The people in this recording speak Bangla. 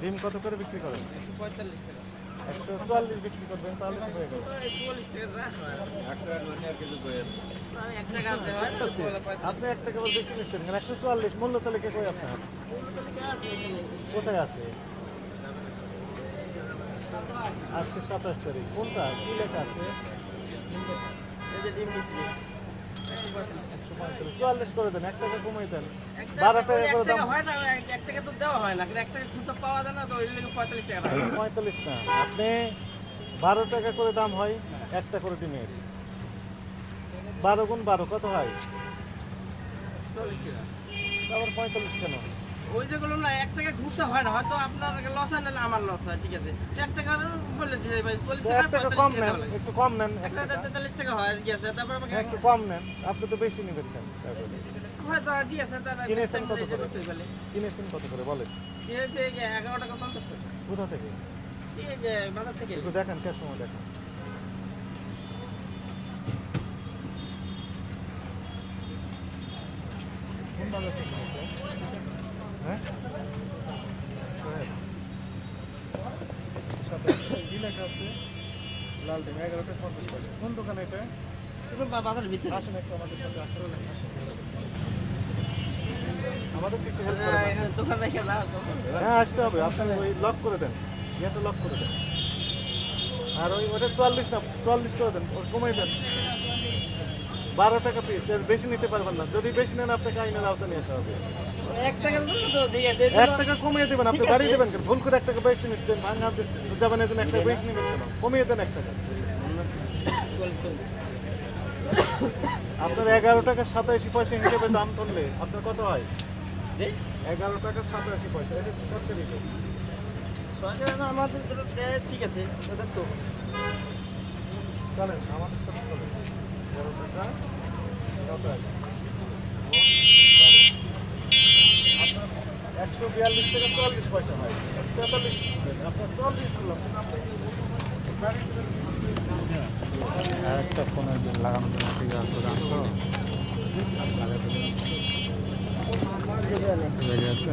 ডিম কত করে বিক্রি করেন? একশো পঁয়তাল্লিশ টাকা। একশো চুয়াল্লিশ বিক্রি করবেন তাহলে হয়ে গেল। আচ্ছা, আপনি এক টাকা বেশি নিচ্ছেন কেন? একশো চুয়াল্লিশ মূল্য তালিকা কই আপনার। কোথায় আছে? আজকে সাতাশ তারিখ। কোনটা? কি লেখা আছে? এই যে ডিম চুয়াল্লিশ করে দেন এক টাকা কমিয়ে দেন। বারো টাকা- করে দাম। হয় এক- টাকা তো দেওয়া হয় না, কিন্তু এক টাকা খুচরা পাওয়া যায় না, তো ওই জন্য পঁয়তাল্লিশ টাকা পঁয়তাল্লিশ না আপনি বারো টাকা করে দাম হয় একটা করে ডিমের। বারো গুণ বারো কত হয়? তারপর পঁয়তাল্লিশ কেন? ওই যেগুলো না এক টাকা খুচরা হয় না হয়তো আপনার লস হয় নাহলে আমার লস হয় ঠিক আছে। এক টাকা বলে দিতে ভাই চল্লিশ টাকা কম নেন একটু কম নেন এক এক টাকা। টাকা তেতাল্লিশ টাকা হয় ঠিক আছে তারপর আমাকে একটু কম নেন আপনি তো বেশি নেবেন হয়তো ঠিক আছে তারা কিনেছেন কত করে? কিনেছেন কত করে বলেন। কিনেছে এগারো টাকা পঞ্চাশ পয়সা। কোথা থেকে? বাজার থেকে। একটু দেখেন ক্যাশ দেখেন। কোন বাজার থেকে কিনেছে হ্যাঁ কোথায়? সাতাশ। কি লেখা আছে লাল ডিম এগারোটা পঞ্চাশ পয়সা কোন দোকানে এটা? বাজারের ভিতরে। আসেন একটু আমাদের সাথে আসেন। আমাদেরকে একটু হেল্প হ্যাঁ, দোকান রেখে হ্যাঁ আসতে হবে। আপনি ওই লক করে দেন। গেটটা লক করে দেন। আর ওই ওটা চুয়াল্লিশ না চুয়াল্লিশ করে দেন। ওর কমাই দেন। বারো টাকা পিস এর বেশি নিতে পারবেন না। যদি বেশি নেন আপনাকে আইনের আওতা নিয়ে আসা হবে। এক টাকা কমিয়ে দেবেন আপনি বাড়িয়ে দেবেন কেন? ভুল করে এক টাকা বেশি নিচ্ছেন ভাঙা যাবেন এর জন্য এক টাকা বেশি নেবেন কেন? কমিয়ে দেন এক টাকা। আপনার এগারো টাকা সাতাশি পয়সা হিসেবে দাম ধরলে আপনার কত হয়? এগারো টাকা সাতাশি পয়সা এটা কত সরকার আমাদের ঠিক আছে তো। চলেন আমাদের সাথে চলেন। একশো বিয়াল্লিশ টাকা চুয়াল্লিশ পয়সা হয়। তেতাল্লিশ আপনার চল্লিশ বললাম কিন্তু একটা ফোনের বিল লাগানোর জন্য ঠিক আছে? জানছো লেগে আছে।